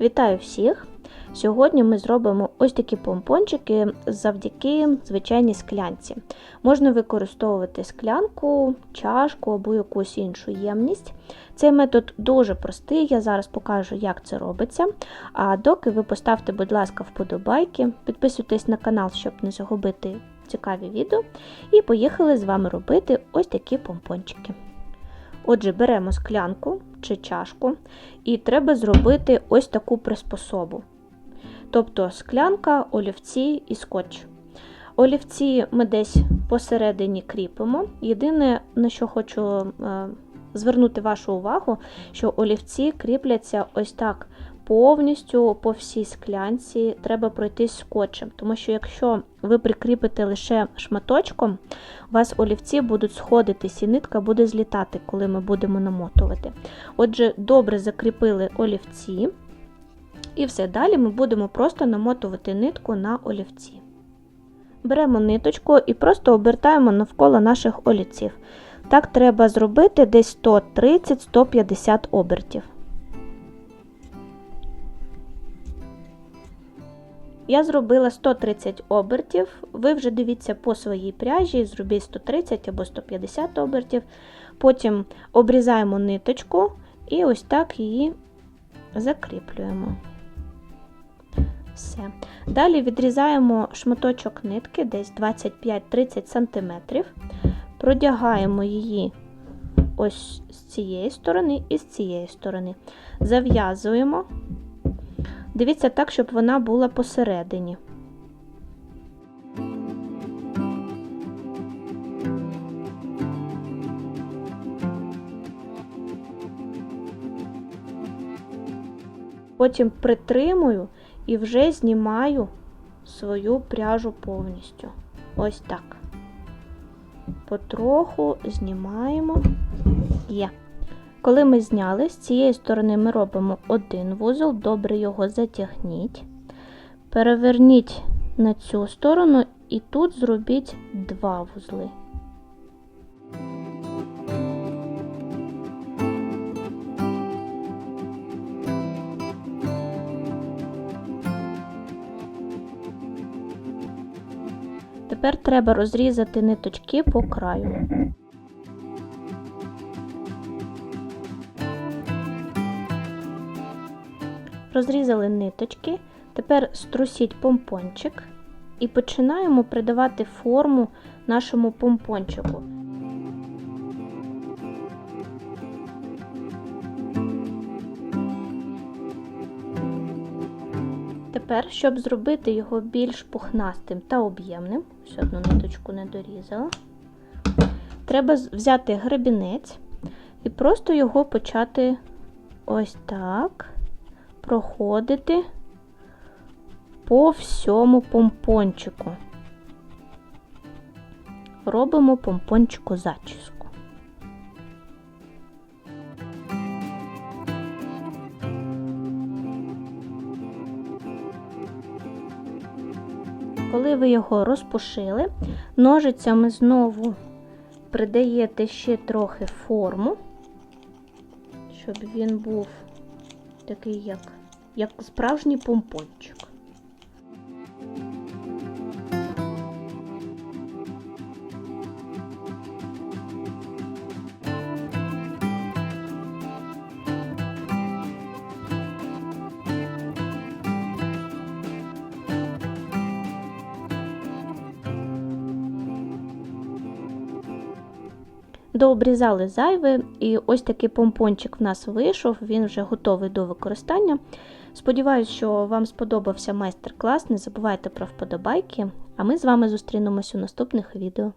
Вітаю всіх! Сьогодні ми зробимо ось такі помпончики завдяки звичайній склянці. Можна використовувати склянку, чашку або якусь іншу ємність. Цей метод дуже простий, я зараз покажу, як це робиться. А доки ви поставте, будь ласка, вподобайки, підписуйтесь на канал, щоб не загубити цікаві відео. І поїхали з вами робити ось такі помпончики. Отже, беремо склянку чи чашку, і треба зробити ось таку приспособу. Тобто склянка, олівці і скотч. Олівці ми десь посередині кріпимо. Єдине, на що хочу е, звернути вашу увагу, що олівці кріпляться ось так повністю по всій склянці, треба пройтись скотчем. Тому що якщо ви прикріпите лише шматочком, у вас олівці будуть сходитись і нитка буде злітати, коли ми будемо намотувати. Отже, добре закріпили олівці. І все, далі ми будемо просто намотувати нитку на олівці. Беремо ниточку і просто обертаємо навколо наших олівців. Так треба зробити десь 130-150 обертів. Я зробила 130 обертів. Ви вже дивіться по своїй пряжі, зробіть 130 або 150 обертів. Потім обрізаємо ниточку і ось так її закріплюємо. Все. Далі відрізаємо шматочок нитки, десь 25-30 см, продягаємо її ось з цієї сторони і з цієї сторони. Зав'язуємо. Дивіться так, щоб вона була посередині. Потім притримую і вже знімаю свою пряжу повністю. Ось так. Потроху знімаємо. Є. Коли ми зняли, з цієї сторони ми робимо один вузол, добре його затягніть. Переверніть на цю сторону і тут зробіть два вузли. Тепер треба розрізати ниточки по краю. Розрізали ниточки, тепер струсіть помпончик і починаємо придавати форму нашому помпончику. Тепер, щоб зробити його більш пухнастим та об'ємним, ще одну ниточку не дорізала, треба взяти гребінець і просто його почати ось так проходити по всьому помпончику. Робимо помпончику зачіску. Коли ви його розпушили, ножицями знову придаєте ще трохи форму, щоб він був такий, як, як справжній помпончик. Дообрізали зайве, і ось такий помпончик в нас вийшов, він вже готовий до використання. Сподіваюсь, що вам сподобався майстер-клас. Не забувайте про вподобайки, а ми з вами зустрінемось у наступних відео.